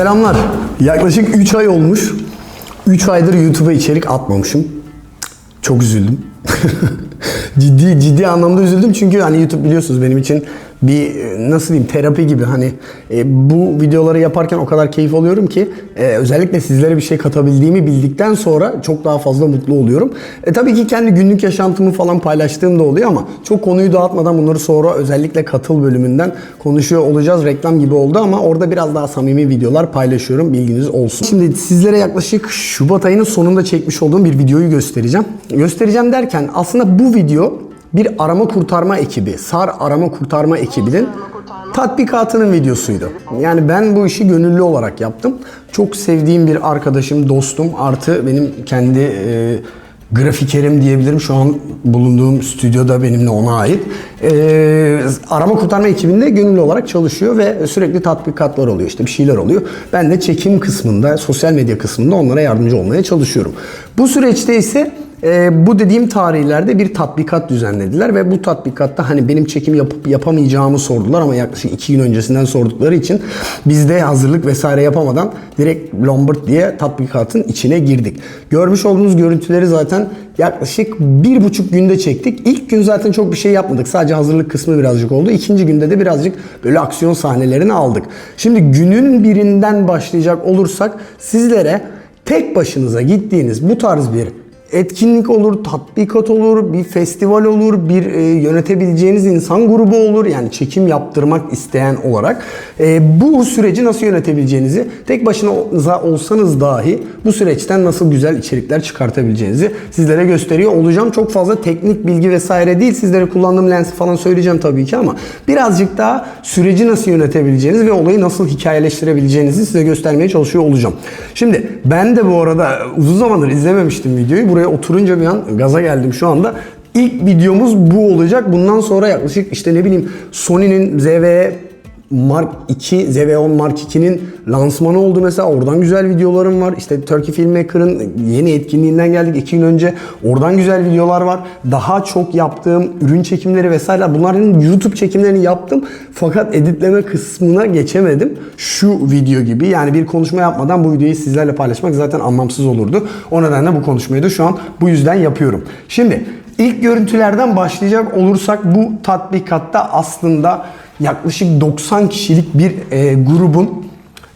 Selamlar. Yaklaşık 3 ay olmuş. 3 aydır YouTube'a içerik atmamışım. Çok üzüldüm. ciddi ciddi anlamda üzüldüm çünkü hani YouTube biliyorsunuz benim için bir e, nasıl diyeyim terapi gibi hani e, bu videoları yaparken o kadar keyif alıyorum ki e, özellikle sizlere bir şey katabildiğimi bildikten sonra çok daha fazla mutlu oluyorum. E, tabii ki kendi günlük yaşantımı falan paylaştığım da oluyor ama çok konuyu dağıtmadan bunları sonra özellikle katıl bölümünden konuşuyor olacağız. Reklam gibi oldu ama orada biraz daha samimi videolar paylaşıyorum bilginiz olsun. Şimdi sizlere yaklaşık Şubat ayının sonunda çekmiş olduğum bir videoyu göstereceğim. Göstereceğim derken aslında bu video bir arama kurtarma ekibi, SAR arama kurtarma ekibinin tatbikatının videosuydu. Yani ben bu işi gönüllü olarak yaptım. Çok sevdiğim bir arkadaşım, dostum artı benim kendi e, grafikerim diyebilirim. Şu an bulunduğum stüdyoda benimle ona ait. E, arama kurtarma ekibinde gönüllü olarak çalışıyor ve sürekli tatbikatlar oluyor işte bir şeyler oluyor. Ben de çekim kısmında, sosyal medya kısmında onlara yardımcı olmaya çalışıyorum. Bu süreçte ise e, bu dediğim tarihlerde bir tatbikat düzenlediler ve bu tatbikatta hani benim çekim yapıp yapamayacağımı sordular ama yaklaşık iki gün öncesinden sordukları için biz de hazırlık vesaire yapamadan direkt Lombard diye tatbikatın içine girdik. Görmüş olduğunuz görüntüleri zaten yaklaşık bir buçuk günde çektik. İlk gün zaten çok bir şey yapmadık. Sadece hazırlık kısmı birazcık oldu. İkinci günde de birazcık böyle aksiyon sahnelerini aldık. Şimdi günün birinden başlayacak olursak sizlere tek başınıza gittiğiniz bu tarz bir etkinlik olur, tatbikat olur, bir festival olur, bir e, yönetebileceğiniz insan grubu olur. Yani çekim yaptırmak isteyen olarak e, bu süreci nasıl yönetebileceğinizi, tek başınıza olsanız dahi bu süreçten nasıl güzel içerikler çıkartabileceğinizi sizlere gösteriyor olacağım. Çok fazla teknik bilgi vesaire değil. Sizlere kullandığım lensi falan söyleyeceğim tabii ki ama birazcık daha süreci nasıl yönetebileceğiniz ve olayı nasıl hikayeleştirebileceğinizi size göstermeye çalışıyor olacağım. Şimdi ben de bu arada uzun zamandır izlememiştim videoyu. Buraya oturunca bir an gaza geldim şu anda. İlk videomuz bu olacak. Bundan sonra yaklaşık işte ne bileyim Sony'nin ZV Mark 2, ZV-10 Mark 2'nin lansmanı oldu mesela. Oradan güzel videolarım var. İşte Turkey Filmmaker'ın yeni etkinliğinden geldik iki gün önce. Oradan güzel videolar var. Daha çok yaptığım ürün çekimleri vesaire. Bunların YouTube çekimlerini yaptım. Fakat editleme kısmına geçemedim. Şu video gibi. Yani bir konuşma yapmadan bu videoyu sizlerle paylaşmak zaten anlamsız olurdu. O nedenle bu konuşmayı da şu an bu yüzden yapıyorum. Şimdi ilk görüntülerden başlayacak olursak bu tatbikatta aslında yaklaşık 90 kişilik bir e, grubun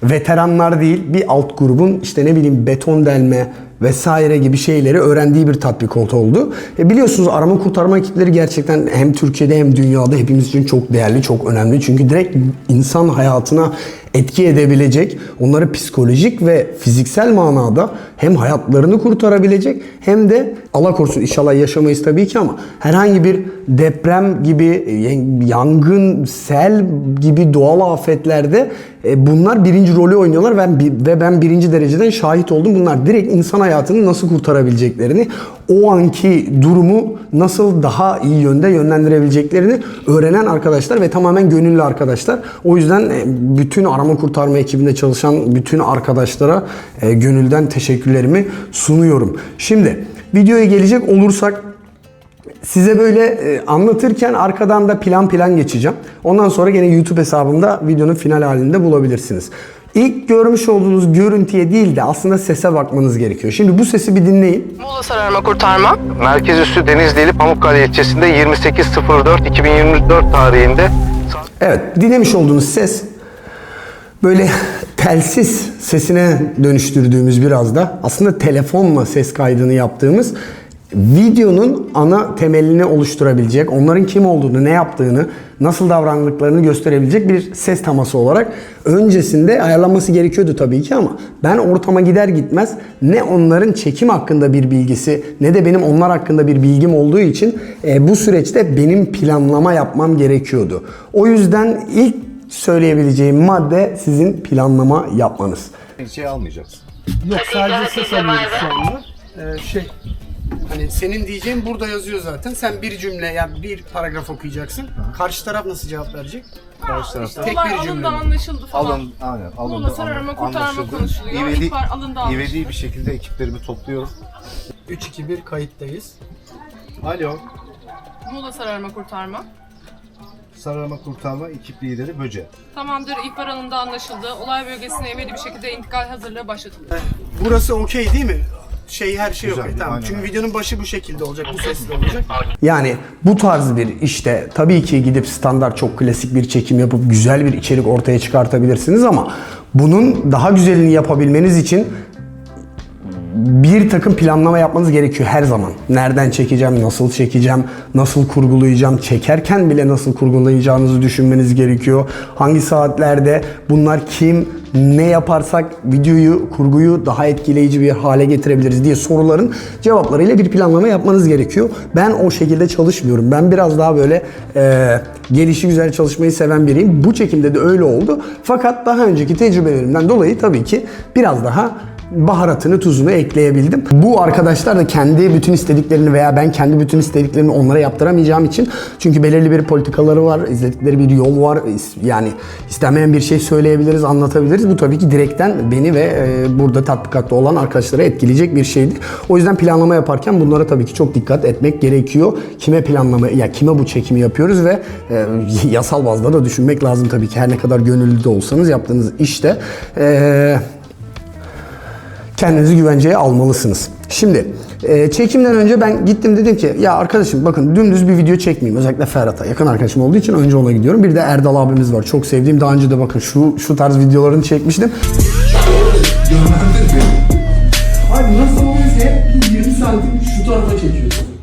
veteranlar değil bir alt grubun işte ne bileyim beton delme vesaire gibi şeyleri öğrendiği bir tatbikat oldu. E biliyorsunuz arama kurtarma ekipleri gerçekten hem Türkiye'de hem dünyada hepimiz için çok değerli, çok önemli. Çünkü direkt insan hayatına etki edebilecek, onları psikolojik ve fiziksel manada hem hayatlarını kurtarabilecek hem de Allah korusun inşallah yaşamayız tabii ki ama herhangi bir deprem gibi, e, yangın, sel gibi doğal afetlerde e, bunlar birinci rolü oynuyorlar ve, ve ben birinci dereceden şahit oldum. Bunlar direkt insan hayatını nasıl kurtarabileceklerini, o anki durumu nasıl daha iyi yönde yönlendirebileceklerini öğrenen arkadaşlar ve tamamen gönüllü arkadaşlar. O yüzden e, bütün arama kurtarma ekibinde çalışan bütün arkadaşlara e, gönülden teşekkürlerimi sunuyorum. Şimdi videoya gelecek olursak Size böyle e, anlatırken arkadan da plan plan geçeceğim. Ondan sonra gene YouTube hesabımda videonun final halinde bulabilirsiniz. İlk görmüş olduğunuz görüntüye değil de aslında sese bakmanız gerekiyor. Şimdi bu sesi bir dinleyin. Muğla Sararma Kurtarma. Merkez üssü Denizli'li Pamukkale ilçesinde 28.04.2024 tarihinde Evet, dinlemiş olduğunuz ses böyle telsiz sesine dönüştürdüğümüz biraz da aslında telefonla ses kaydını yaptığımız videonun ana temelini oluşturabilecek, onların kim olduğunu, ne yaptığını, nasıl davrandıklarını gösterebilecek bir ses taması olarak öncesinde ayarlanması gerekiyordu tabii ki ama ben ortama gider gitmez ne onların çekim hakkında bir bilgisi ne de benim onlar hakkında bir bilgim olduğu için e, bu süreçte benim planlama yapmam gerekiyordu. O yüzden ilk söyleyebileceğim madde sizin planlama yapmanız. şey almayacaksın. Yok sadece ses alıyoruz şu anda. Ee, şey hani senin diyeceğin burada yazıyor zaten. Sen bir cümle yani bir paragraf okuyacaksın. Karşı taraf nasıl cevap verecek? Karşı tarafta Tek Olay bir cümle. alındı anlaşıldı falan. alın, aynen, alındı, Muğla Sararma Kurtarma anlaşıldı. konuşuluyor. İvedi, İhbar alındı, anlaşıldı. ivedi bir şekilde ekiplerimi topluyorum. 3 2 1 kayıttayız. Alo. Muğla Sararma Kurtarma. Sararama kurtarma ekip lideri Böce. Tamamdır. ihbar anında anlaşıldı. Olay bölgesine emeli bir şekilde intikal hazırlığı başlatıldı. Burası okey değil mi? Şey her şey Güzel, okey. Tamam. aynen Çünkü videonun başı bu şekilde olacak. Bu sesli olacak. Yani bu tarz bir işte tabii ki gidip standart çok klasik bir çekim yapıp güzel bir içerik ortaya çıkartabilirsiniz ama bunun daha güzelini yapabilmeniz için bir takım planlama yapmanız gerekiyor her zaman. Nereden çekeceğim, nasıl çekeceğim, nasıl kurgulayacağım, çekerken bile nasıl kurgulayacağınızı düşünmeniz gerekiyor. Hangi saatlerde bunlar kim, ne yaparsak videoyu, kurguyu daha etkileyici bir hale getirebiliriz diye soruların cevaplarıyla bir planlama yapmanız gerekiyor. Ben o şekilde çalışmıyorum. Ben biraz daha böyle e, gelişi güzel çalışmayı seven biriyim. Bu çekimde de öyle oldu. Fakat daha önceki tecrübelerimden dolayı tabii ki biraz daha baharatını, tuzunu ekleyebildim. Bu arkadaşlar da kendi bütün istediklerini veya ben kendi bütün istediklerimi onlara yaptıramayacağım için çünkü belirli bir politikaları var, izledikleri bir yol var. Yani istenmeyen bir şey söyleyebiliriz, anlatabiliriz. Bu tabii ki direkten beni ve e, burada tatbikatta olan arkadaşlara etkileyecek bir şeydir. O yüzden planlama yaparken bunlara tabii ki çok dikkat etmek gerekiyor. Kime planlama, ya kime bu çekimi yapıyoruz ve e, yasal bazda da düşünmek lazım tabii ki. Her ne kadar gönüllü de olsanız yaptığınız işte e, kendinizi güvenceye almalısınız. Şimdi e, çekimden önce ben gittim dedim ki ya arkadaşım bakın dümdüz bir video çekmeyeyim. Özellikle Ferhat'a yakın arkadaşım olduğu için önce ona gidiyorum. Bir de Erdal abimiz var. Çok sevdiğim. Daha önce de bakın şu şu tarz videolarını çekmiştim. Abi nasıl oluyorsa hep 20 santim şu tarafa çekiyorsun.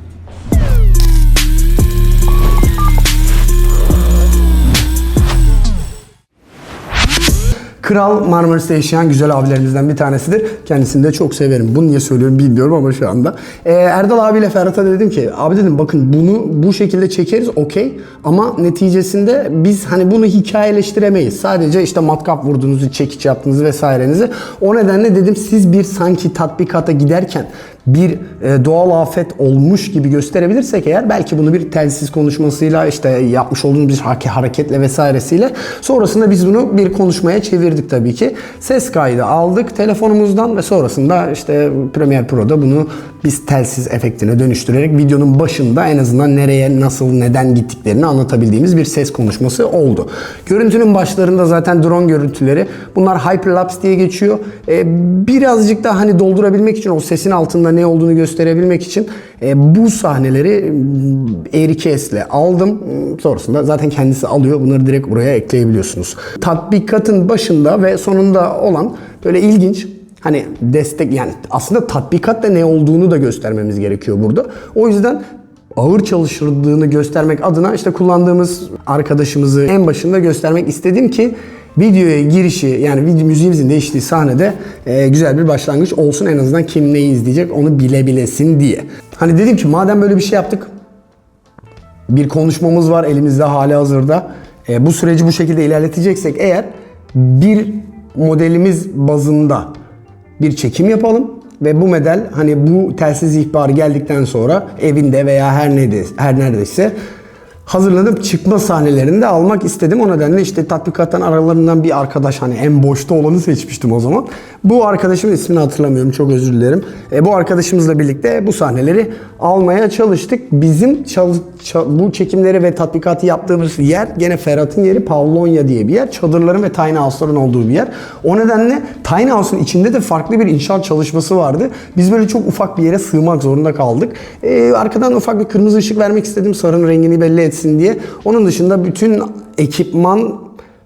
Kral Marmaris'te yaşayan güzel abilerimizden bir tanesidir. Kendisini de çok severim. Bunu niye söylüyorum bilmiyorum ama şu anda. Ee, Erdal abiyle Ferhat'a dedim ki abi dedim bakın bunu bu şekilde çekeriz okey ama neticesinde biz hani bunu hikayeleştiremeyiz. Sadece işte matkap vurduğunuzu, çekiç yaptığınızı vesairenizi. O nedenle dedim siz bir sanki tatbikata giderken bir e, doğal afet olmuş gibi gösterebilirsek eğer belki bunu bir telsiz konuşmasıyla işte yapmış olduğumuz bir hareketle vesairesiyle sonrasında biz bunu bir konuşmaya çevirdik tabii ki. Ses kaydı aldık telefonumuzdan ve sonrasında işte Premiere Pro'da bunu biz telsiz efektine dönüştürerek videonun başında en azından nereye, nasıl, neden gittiklerini anlatabildiğimiz bir ses konuşması oldu. Görüntünün başlarında zaten drone görüntüleri bunlar hyperlapse diye geçiyor. E, birazcık da hani doldurabilmek için o sesin altında ne olduğunu gösterebilmek için e, bu sahneleri mm, ile aldım. Mm, Sonrasında zaten kendisi alıyor. Bunları direkt buraya ekleyebiliyorsunuz. Tatbikatın başında ve sonunda olan böyle ilginç Hani destek yani aslında tatbikatta ne olduğunu da göstermemiz gerekiyor burada. O yüzden ağır çalışıldığını göstermek adına işte kullandığımız arkadaşımızı en başında göstermek istedim ki videoya girişi yani video müziğimizin değiştiği sahnede e, güzel bir başlangıç olsun en azından kim neyi izleyecek onu bilebilesin diye. Hani dedim ki madem böyle bir şey yaptık bir konuşmamız var elimizde hali hazırda. E, bu süreci bu şekilde ilerleteceksek eğer bir modelimiz bazında bir çekim yapalım ve bu model hani bu telsiz ihbarı geldikten sonra evinde veya her neyde her neredeyse hazırlanıp çıkma sahnelerini de almak istedim. O nedenle işte tatbikattan aralarından bir arkadaş hani en boşta olanı seçmiştim o zaman. Bu arkadaşımın ismini hatırlamıyorum çok özür dilerim. E, bu arkadaşımızla birlikte bu sahneleri almaya çalıştık. Bizim çal- ça- bu çekimleri ve tatbikatı yaptığımız yer gene Ferhat'ın yeri Pavlonya diye bir yer. Çadırların ve tiny house'ların olduğu bir yer. O nedenle tiny house'un içinde de farklı bir inşaat çalışması vardı. Biz böyle çok ufak bir yere sığmak zorunda kaldık. E, arkadan ufak bir kırmızı ışık vermek istedim sarının rengini belli etsin diye. Onun dışında bütün ekipman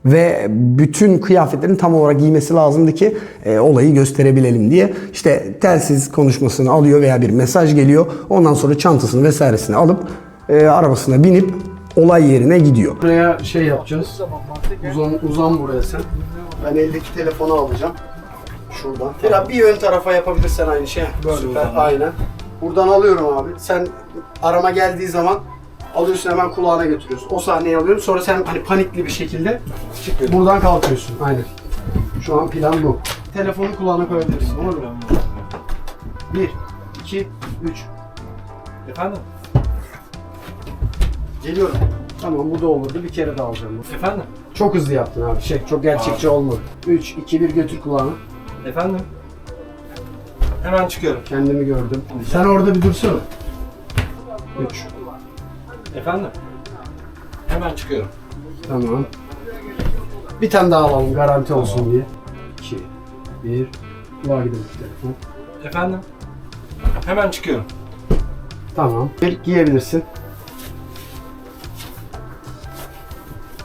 ve bütün kıyafetlerin tam olarak giymesi lazımdı ki e, olayı gösterebilelim diye. İşte telsiz konuşmasını alıyor veya bir mesaj geliyor. Ondan sonra çantasını vesairesini alıp e, arabasına binip olay yerine gidiyor. Buraya şey yapacağız. Uzan, uzan buraya sen. Ben eldeki telefonu alacağım. Şuradan. Tera bir ön tarafa yapabilirsen aynı şey. Süper. Aynen. Buradan alıyorum abi. Sen arama geldiği zaman alıyorsun hemen kulağına götürüyorsun. O sahneyi alıyorum. Sonra sen hani panikli bir şekilde buradan kalkıyorsun. Aynen. Şu an plan bu. Telefonu kulağına koyabilirsin. Olur mu? 1, 2, 3. Efendim? Geliyorum. Tamam bu da olurdu. Bir kere daha alacağım. Efendim? Çok hızlı yaptın abi. Şey çok gerçekçi olmadı. 3, 2, 1 götür kulağına. Efendim? Hemen çıkıyorum. Kendimi gördüm. Sen orada bir dursana. 3. Efendim? Hemen çıkıyorum. Tamam. Bir tane daha alalım garanti olsun diye. 2, 1. Kulağa gidelim telefon. Efendim? Hemen çıkıyorum. Tamam. Bir giyebilirsin.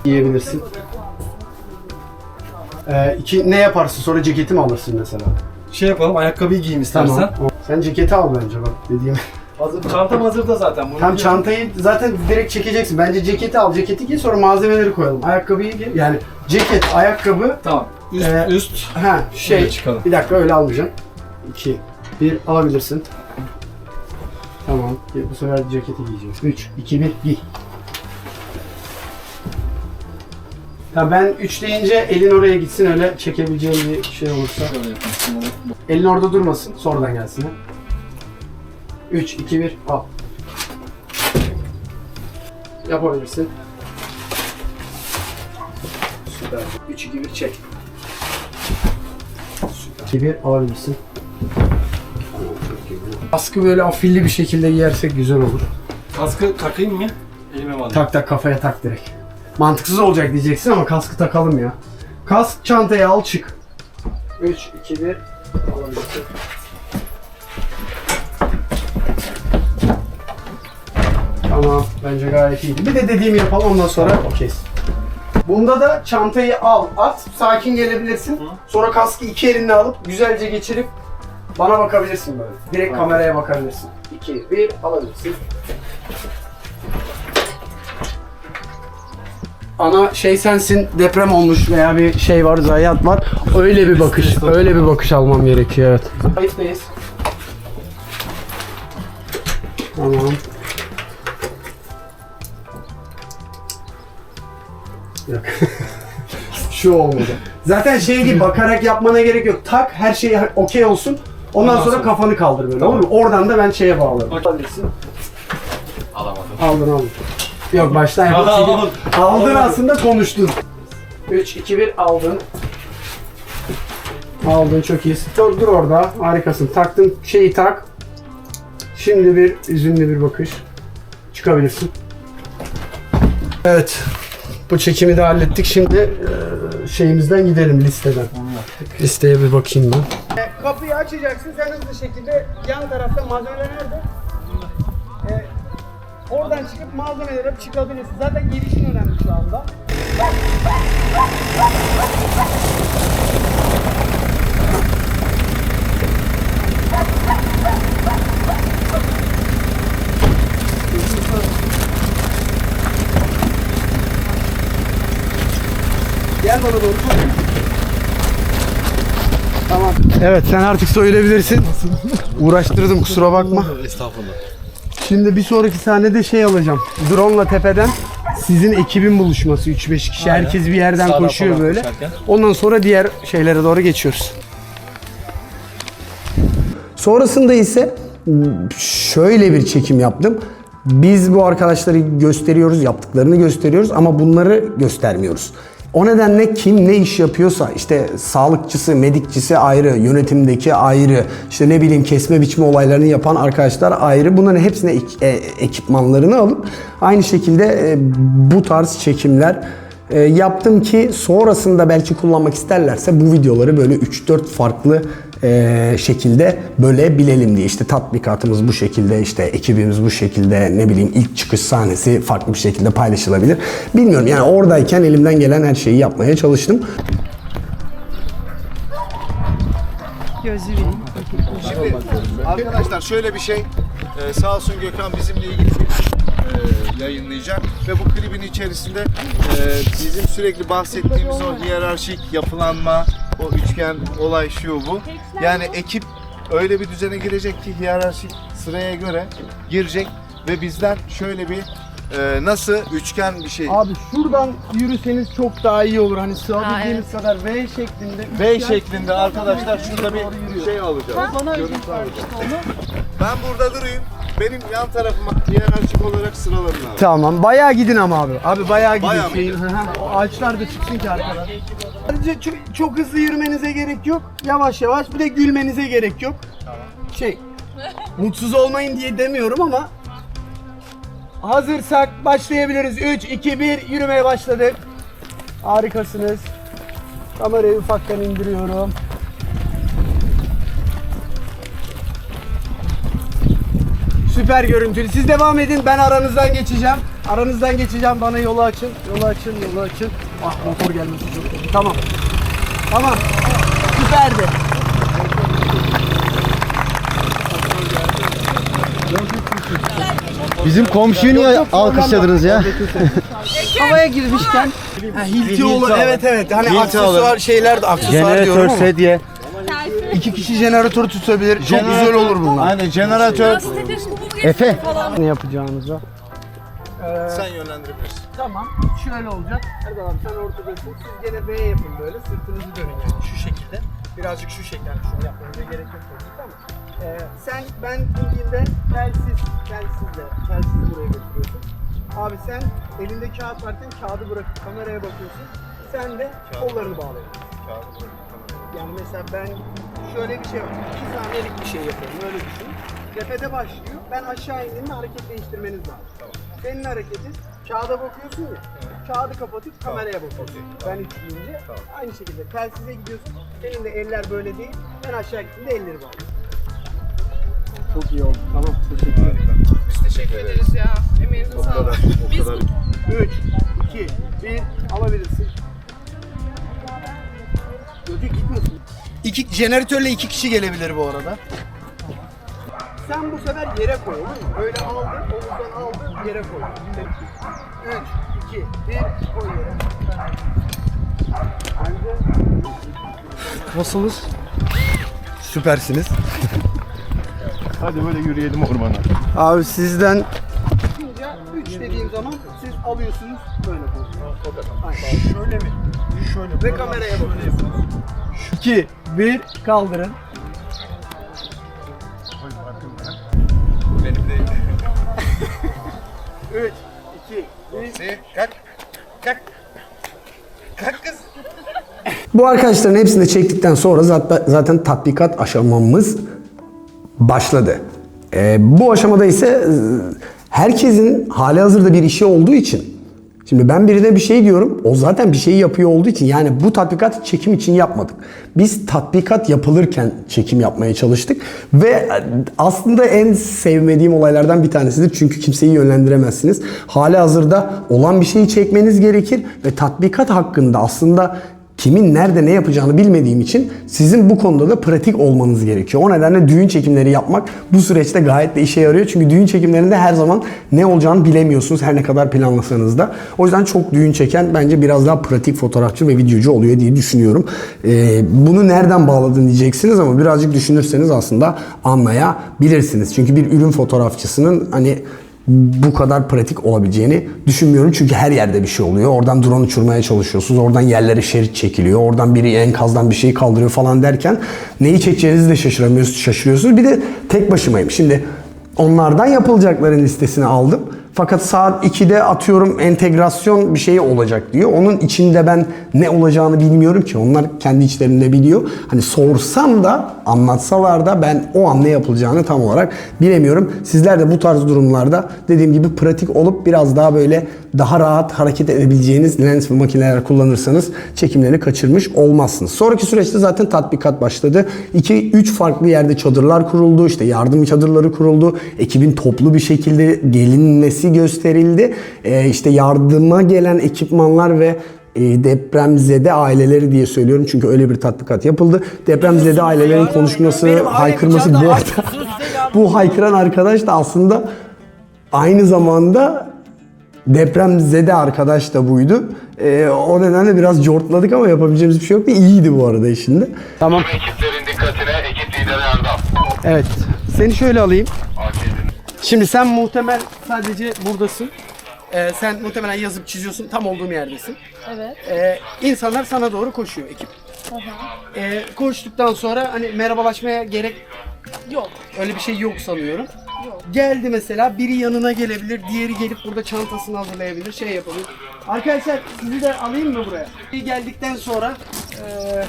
Giyebilirsin. Ee, iki, ne yaparsın sonra ceketi mi alırsın mesela? Şey yapalım, ayakkabıyı giyeyim istersen. Sen ceketi al bence bak dediğim. Hazır, çantam hazırda zaten. Bunu Tam giy- çantayı zaten direkt çekeceksin. Bence ceketi al. Ceketi giy sonra malzemeleri koyalım. Ayakkabıyı giy. Yani ceket, ayakkabı. Tamam. Üst, Ee, üst. Ha şey. Öyle çıkalım. Bir dakika öyle almayacağım. 2 1 alabilirsin. Tamam. Bu sefer ceketi giyeceğiz. 3 2 1 giy. Tamam ben 3 deyince elin oraya gitsin öyle çekebileceğim bir şey olursa. Şöyle. Elin orada durmasın. Sonradan gelsin. 3 2 1 al. Yapabilirsin. Süper. 3 2 1 çek. Süper. 2 1 alabilirsin. Tamam, çok iyi. Askı böyle afilli bir şekilde giyersek güzel olur. Kaskı takayım mı? Elime mi alayım? Tak tak kafaya tak direkt. Mantıksız olacak diyeceksin ama kaskı takalım ya. Kask çantaya al çık. 3 2 1 alabilirsin. Tamam bence gayet iyiydi. Bir de dediğimi yapalım ondan sonra okeyiz. Bunda da çantayı al, at, sakin gelebilirsin. Sonra kaskı iki elinle alıp güzelce geçirip bana bakabilirsin böyle. Direkt kameraya bakabilirsin. 2 1 alabilirsin. ana şey sensin deprem olmuş veya bir şey var zayiat var. Öyle bir bakış, öyle bir bakış almam gerekiyor evet. Kayıttayız. Tamam. Yok. Şu olmadı. Zaten şey gibi bakarak yapmana gerek yok. Tak her şey okey olsun. Ondan, Ondan sonra, sonra- kafanı kaldır böyle Tamam. olur mu? Oradan da ben şeye bağlarım. Alabilirsin. Alamadım. Aldın aldın. Yok baştan aldım. Aldın Aldım. aslında konuştun. 3, 2, 1 aldın. Aldın çok iyisin. Dur, dur orada. Harikasın. Taktın şeyi tak. Şimdi bir üzünlü bir bakış. Çıkabilirsin. Evet. Bu çekimi de hallettik. Şimdi eee, şeyimizden gidelim listeden. Listeye bir bakayım ben. Kapıyı açacaksın. Sen hızlı şekilde yan tarafta malzemeler nerede? Ee, oradan çıkıp malzemeleri hep çıkabilirsin. Zaten girişin önemli şu anda. Gel bana doğru. Tamam. Evet sen artık soyulabilirsin. Uğraştırdım kusura bakma. Estağfurullah. Şimdi bir sonraki sahnede şey alacağım. Drone'la tepeden sizin ekibin buluşması 3-5 kişi. Herkes bir yerden Sağdan koşuyor falan böyle. koşarken. Ondan sonra diğer şeylere doğru geçiyoruz. Sonrasında ise şöyle bir çekim yaptım. Biz bu arkadaşları gösteriyoruz, yaptıklarını gösteriyoruz ama bunları göstermiyoruz. O nedenle kim ne iş yapıyorsa işte sağlıkçısı, medikçisi ayrı, yönetimdeki ayrı, işte ne bileyim kesme biçme olaylarını yapan arkadaşlar ayrı. Bunların hepsine ek- e- ekipmanlarını alıp aynı şekilde e, bu tarz çekimler e, yaptım ki sonrasında belki kullanmak isterlerse bu videoları böyle 3-4 farklı e, şekilde bölebilelim diye. İşte tatbikatımız bu şekilde, işte ekibimiz bu şekilde, ne bileyim ilk çıkış sahnesi farklı bir şekilde paylaşılabilir. Bilmiyorum yani oradayken elimden gelen her şeyi yapmaya çalıştım. Arkadaşlar şöyle bir şey. Ee, sağ olsun Gökhan bizimle ilgili e, yayınlayacak ve bu klibin içerisinde e, bizim sürekli bahsettiğimiz o hiyerarşik yapılanma, o üçgen olay şu bu. Yani ekip öyle bir düzene girecek ki hiyerarşik sıraya göre girecek ve bizden şöyle bir e, nasıl üçgen bir şey Abi şuradan yürüseniz çok daha iyi olur. Hani sığabildiğiniz kadar V şeklinde. V şeklinde arkadaşlar şurada bir şey alacağız. Görüntü alacağız. Ben burada durayım. Benim yan tarafıma hiyerarşik olarak sıralanın abi. Tamam. Bayağı gidin ama abi. Abi bayağı gidin. Bayağı Şeyin- Hı hı. O ağaçlar da çıksın ki arkadan. Sadece çok, çok hızlı yürümenize gerek yok. Yavaş yavaş. Bir de gülmenize gerek yok. Şey, mutsuz olmayın diye demiyorum ama hazırsak başlayabiliriz. 3, 2, 1 yürümeye başladık. Harikasınız. Kamerayı ufaktan indiriyorum. Süper görüntülü. Siz devam edin. Ben aranızdan geçeceğim. Aranızdan geçeceğim. Bana yolu açın. Yolu açın. Yolu açın. Ah motor gelmesi çok iyi. Tamam. Tamam. Süperdi. Bizim komşuyu niye alkışladınız ya? Havaya girmişken ha, hilti olur. Evet evet. Hani Hilti aksesuar şeyler de aksesuar diyorum Jeneratör ama. sedye. İki kişi jeneratör tutabilir. Çok güzel olur bunlar. Aynen jeneratör. Efe. Ne yapacağınıza. Sen yönlendirebilirsin. Tamam. Şöyle olacak. Erdal abi sen ortadasın. Siz gene B yapın böyle. Sırtınızı dönün yani şu şekilde. Birazcık şu şekilde. Yani şunu yapmanıza gerek yok. tabii ama. Ee, sen ben indiğimde telsiz, telsizle, telsiz buraya getiriyorsun. Abi sen elinde kağıt varken kağıdı bırakıp kameraya bakıyorsun. Sen de kollarını bağlıyorsun. Yani mesela ben şöyle bir şey yapıyorum. 2 saniyelik bir şey yapıyorum. Öyle düşün. Tepede başlıyor. Ben aşağı indiğimde hareket değiştirmeniz lazım. Senin hareketin kağıda bakıyorsun ya. Kağıdı kapatıp kameraya bakıyorsun. Ben üç deyince aynı şekilde telsize gidiyorsun. Senin de eller böyle değil. Ben aşağı gittiğimde elleri bağlıyorsun. Çok iyi oldu. Tamam. Teşekkür ederim. Biz teşekkür ederiz ya. Emeğinize sağlık. Biz 3, 2, 1 alabilirsin. Götü gitmesin. İki, jeneratörle iki kişi gelebilir bu arada. Sen bu sefer yere koy olur mu? Böyle aldın, omuzdan aldın, yere koy. 3, 2, 1 koy yere. Nasılsınız? Süpersiniz. Hadi böyle yürüyelim ormana. Abi sizden 3 dediğim zaman siz alıyorsunuz böyle koyuyorsunuz. O kadar. Aynen. Şöyle mi? Şöyle. Ve kameraya bakıyorsunuz. 2 1 kaldırın. 3 2 1 Kalk. Kalk. Kalk kız. Bu arkadaşların hepsini de çektikten sonra zaten, zaten tatbikat aşamamız başladı. Ee, bu aşamada ise e, herkesin hali hazırda bir işi olduğu için Şimdi ben birine bir şey diyorum. O zaten bir şeyi yapıyor olduğu için yani bu tatbikat çekim için yapmadık. Biz tatbikat yapılırken çekim yapmaya çalıştık ve aslında en sevmediğim olaylardan bir tanesidir. Çünkü kimseyi yönlendiremezsiniz. Hali hazırda olan bir şeyi çekmeniz gerekir ve tatbikat hakkında aslında kimin nerede ne yapacağını bilmediğim için sizin bu konuda da pratik olmanız gerekiyor. O nedenle düğün çekimleri yapmak bu süreçte gayet de işe yarıyor. Çünkü düğün çekimlerinde her zaman ne olacağını bilemiyorsunuz her ne kadar planlasanız da. O yüzden çok düğün çeken bence biraz daha pratik fotoğrafçı ve videocu oluyor diye düşünüyorum. Ee, bunu nereden bağladın diyeceksiniz ama birazcık düşünürseniz aslında anlayabilirsiniz. Çünkü bir ürün fotoğrafçısının hani bu kadar pratik olabileceğini düşünmüyorum. Çünkü her yerde bir şey oluyor. Oradan drone uçurmaya çalışıyorsunuz. Oradan yerlere şerit çekiliyor. Oradan biri enkazdan bir şey kaldırıyor falan derken neyi çekeceğinizi de şaşıramıyorsunuz, şaşırıyorsunuz. Bir de tek başımayım. Şimdi onlardan yapılacakların listesini aldım. Fakat saat 2'de atıyorum entegrasyon bir şey olacak diyor. Onun içinde ben ne olacağını bilmiyorum ki. Onlar kendi içlerinde biliyor. Hani sorsam da anlatsalar da ben o an ne yapılacağını tam olarak bilemiyorum. Sizler de bu tarz durumlarda dediğim gibi pratik olup biraz daha böyle daha rahat hareket edebileceğiniz lens ve makineler kullanırsanız çekimleri kaçırmış olmazsınız. Sonraki süreçte zaten tatbikat başladı. 2-3 farklı yerde çadırlar kuruldu. İşte yardım çadırları kuruldu. Ekibin toplu bir şekilde gelinmesi gösterildi. Ee, işte yardıma gelen ekipmanlar ve e, depremzede aileleri diye söylüyorum çünkü öyle bir tatbikat yapıldı. Depremzede ailelerin konuşması, haykırması bu arada bu haykıran arkadaş da aslında aynı zamanda depremzede arkadaş da buydu. Ee, o nedenle biraz cortladık ama yapabileceğimiz bir şey yoktu. İyiydi bu arada işinde. Tamam. Ekiplerin dikkatine ekip lideri Erdal. Evet. Seni şöyle alayım. Şimdi sen muhtemel sadece buradasın. Ee, sen muhtemelen yazıp çiziyorsun. Tam olduğum yerdesin. Evet. Ee, insanlar sana doğru koşuyor ekip. Ee, koştuktan sonra hani merhabalaşmaya gerek Yok. öyle bir şey yok sanıyorum. Geldi mesela biri yanına gelebilir, diğeri gelip burada çantasını hazırlayabilir, şey yapabilir. Arkadaşlar sizi de alayım mı buraya? Geldikten sonra eee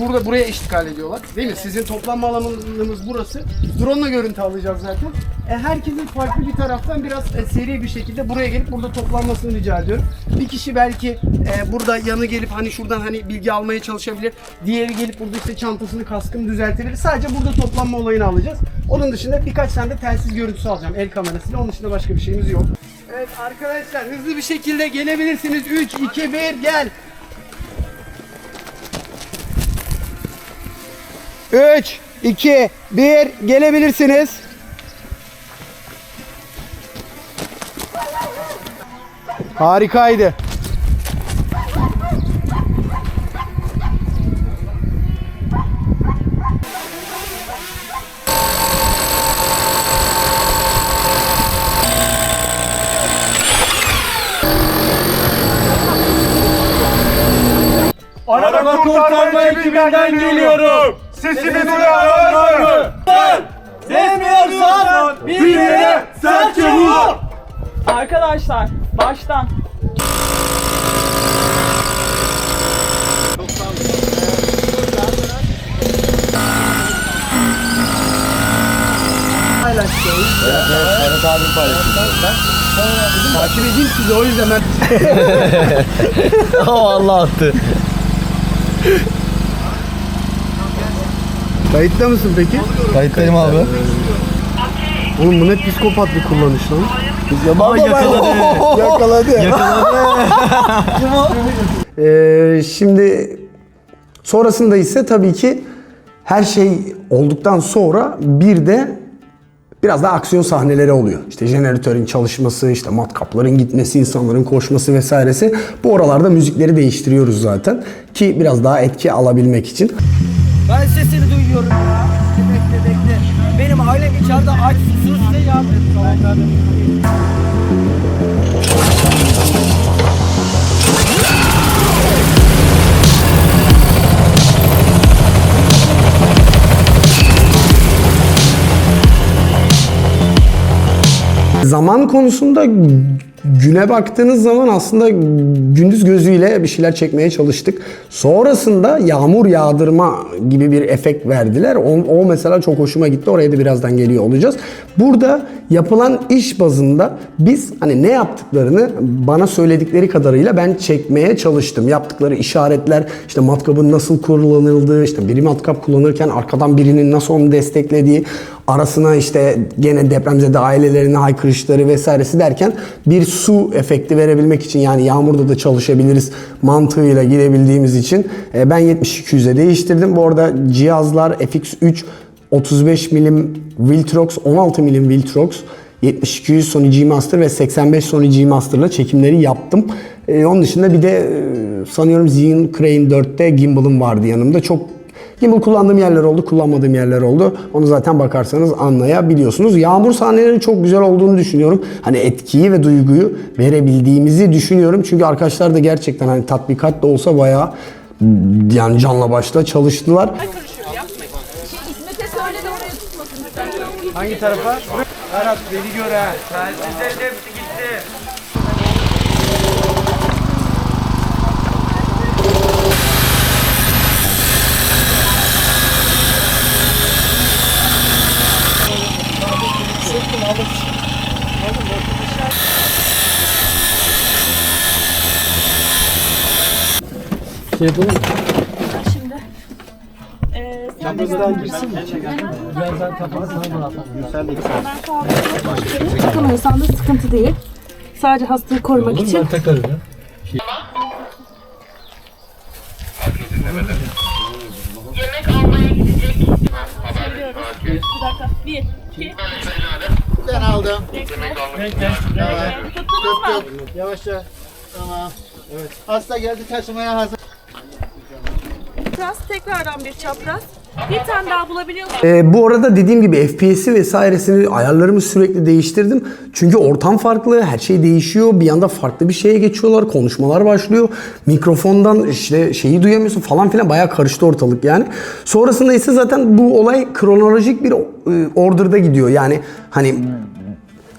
burada buraya iştikal ediyorlar. Değil mi? Sizin toplanma alanınız burası. Drone'la görüntü alacağız zaten. E, herkesin farklı bir taraftan biraz e, seri bir şekilde buraya gelip burada toplanmasını rica ediyorum. Bir kişi belki e, burada yanı gelip hani şuradan hani bilgi almaya çalışabilir. Diğeri gelip burada işte çantasını kaskını düzeltebilir. Sadece burada toplanma olayını alacağız. Onun dışında birkaç tane de telsiz görüntüsü alacağım el kamerasıyla. Onun dışında başka bir şeyimiz yok. Evet arkadaşlar hızlı bir şekilde gelebilirsiniz. 3, 2, 1 gel. 3, 2, 1 gelebilirsiniz. Harikaydı. Araba kurtarma ekibinden geliyorum. Sesimi duyan var mı? Sevmiyorsan bir yere sen çabuk. Arkadaşlar baştan. Takip edeyim sizi o yüzden ben Allah attı. Kayıtta mısın peki? Kayıttayım abi. Oğlum bu ne psikopat bir kullanış lan. Ya baba yakaladı. Yakaladı. Ee, şimdi sonrasında ise tabii ki her şey olduktan sonra bir de biraz daha aksiyon sahneleri oluyor. İşte jeneratörün çalışması, işte matkapların gitmesi, insanların koşması vesairesi. Bu oralarda müzikleri değiştiriyoruz zaten ki biraz daha etki alabilmek için. Ben sesini duyuyorum ya. Bekle bekle. Benim ailem içeride aç susuz ne ya. Zaman konusunda güne baktığınız zaman aslında gündüz gözüyle bir şeyler çekmeye çalıştık. Sonrasında yağmur yağdırma gibi bir efekt verdiler. O, o mesela çok hoşuma gitti. Oraya da birazdan geliyor olacağız. Burada yapılan iş bazında biz hani ne yaptıklarını bana söyledikleri kadarıyla ben çekmeye çalıştım. Yaptıkları işaretler, işte matkabın nasıl kullanıldığı, işte biri matkap kullanırken arkadan birinin nasıl onu desteklediği, arasına işte gene depremzede ailelerine haykırışları vesairesi derken bir su efekti verebilmek için yani yağmurda da çalışabiliriz mantığıyla girebildiğimiz için e, ben 70-200'e değiştirdim. Bu arada cihazlar FX3 35 milim Viltrox, 16 milim Viltrox 7200 Sony G Master ve 85 Sony G Master'la çekimleri yaptım. E, onun dışında bir de e, sanıyorum Zhiyun Crane 4'te gimbal'ım vardı yanımda. Çok Gimbal kullandığım yerler oldu, kullanmadığım yerler oldu. Onu zaten bakarsanız anlayabiliyorsunuz. Yağmur sahneleri çok güzel olduğunu düşünüyorum. Hani etkiyi ve duyguyu verebildiğimizi düşünüyorum. Çünkü arkadaşlar da gerçekten hani tatbikat da olsa bayağı yani canla başla çalıştılar. Hangi tarafa? Berat beni gör ha. Telsizlerin hepsi gitti. Şimdi. Ee, sen de Takamıyorsan da sıkıntı değil. Sadece hastayı korumak için. Yemek Bir dakika. Bir, iki. Ben aldım. Tuttunuz mu? Yavaşça. Tamam. Evet. Hasta geldi taşımaya hazır. Çapraz, tekrardan bir çapraz. Bir tane daha bulabiliyor musun? Ee, bu arada dediğim gibi FPS'i vesairesini ayarlarımı sürekli değiştirdim. Çünkü ortam farklı, her şey değişiyor. Bir anda farklı bir şeye geçiyorlar, konuşmalar başlıyor. Mikrofondan işte şeyi duyamıyorsun falan filan bayağı karıştı ortalık yani. Sonrasında ise zaten bu olay kronolojik bir e, order'da gidiyor. Yani hani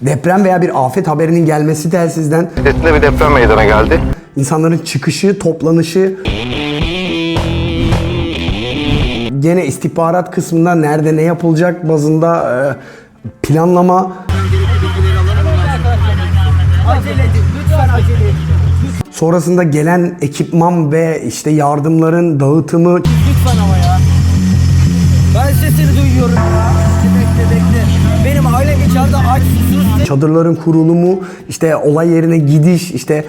deprem veya bir afet haberinin gelmesi telsizden Şiddetinde bir deprem meydana geldi. insanların çıkışı, toplanışı gene istihbarat kısmında nerede ne yapılacak bazında e, planlama Acele edin. Lütfen acele edin. sonrasında gelen ekipman ve işte yardımların dağıtımı Lütfen ama ya. Ben sesini duyuyorum ya. Bekle bekle. Benim ailem içeride aç çadırların kurulumu, işte olay yerine gidiş, işte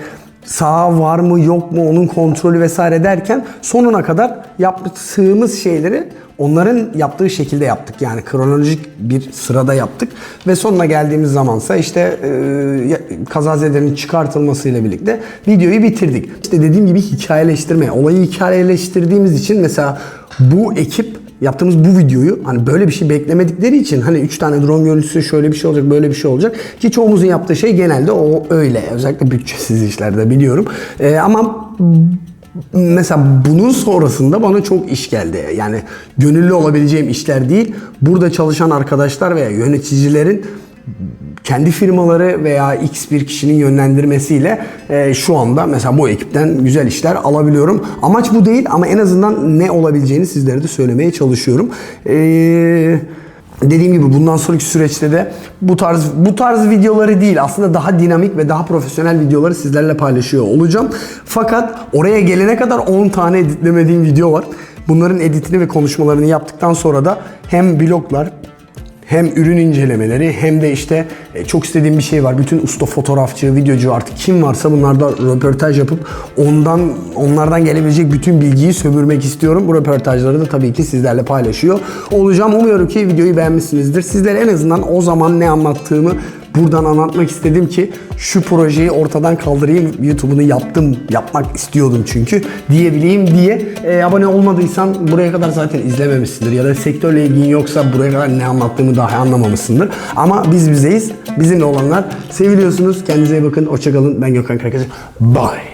sağ var mı yok mu onun kontrolü vesaire derken sonuna kadar yaptığımız şeyleri onların yaptığı şekilde yaptık. Yani kronolojik bir sırada yaptık ve sonuna geldiğimiz zamansa işte e, kazazelerin çıkartılmasıyla birlikte videoyu bitirdik. İşte dediğim gibi hikayeleştirme, olayı hikayeleştirdiğimiz için mesela bu ekip yaptığımız bu videoyu hani böyle bir şey beklemedikleri için hani 3 tane drone görüntüsü şöyle bir şey olacak böyle bir şey olacak. Ki çoğumuzun yaptığı şey genelde o öyle. Özellikle bütçesiz işlerde biliyorum. Ee, ama mesela bunun sonrasında bana çok iş geldi. Yani gönüllü olabileceğim işler değil burada çalışan arkadaşlar veya yöneticilerin kendi firmaları veya X bir kişinin yönlendirmesiyle e, şu anda mesela bu ekipten güzel işler alabiliyorum. Amaç bu değil ama en azından ne olabileceğini sizlere de söylemeye çalışıyorum. Eee Dediğim gibi bundan sonraki süreçte de bu tarz bu tarz videoları değil aslında daha dinamik ve daha profesyonel videoları sizlerle paylaşıyor olacağım. Fakat oraya gelene kadar 10 tane editlemediğim video var. Bunların editini ve konuşmalarını yaptıktan sonra da hem bloglar hem ürün incelemeleri hem de işte e, çok istediğim bir şey var. Bütün usta fotoğrafçı, videocu artık kim varsa bunlarda röportaj yapıp ondan onlardan gelebilecek bütün bilgiyi sömürmek istiyorum. Bu röportajları da tabii ki sizlerle paylaşıyor olacağım. Umuyorum ki videoyu beğenmişsinizdir. Sizlere en azından o zaman ne anlattığımı buradan anlatmak istedim ki şu projeyi ortadan kaldırayım. YouTube'unu yaptım, yapmak istiyordum çünkü diyebileyim diye. E, abone olmadıysan buraya kadar zaten izlememişsindir ya da sektörle ilgin yoksa buraya kadar ne anlattığımı dahi anlamamışsındır. Ama biz bizeyiz. Bizimle olanlar seviliyorsunuz. Kendinize iyi bakın. Hoşçakalın. Ben Gökhan Karakaş. Bye.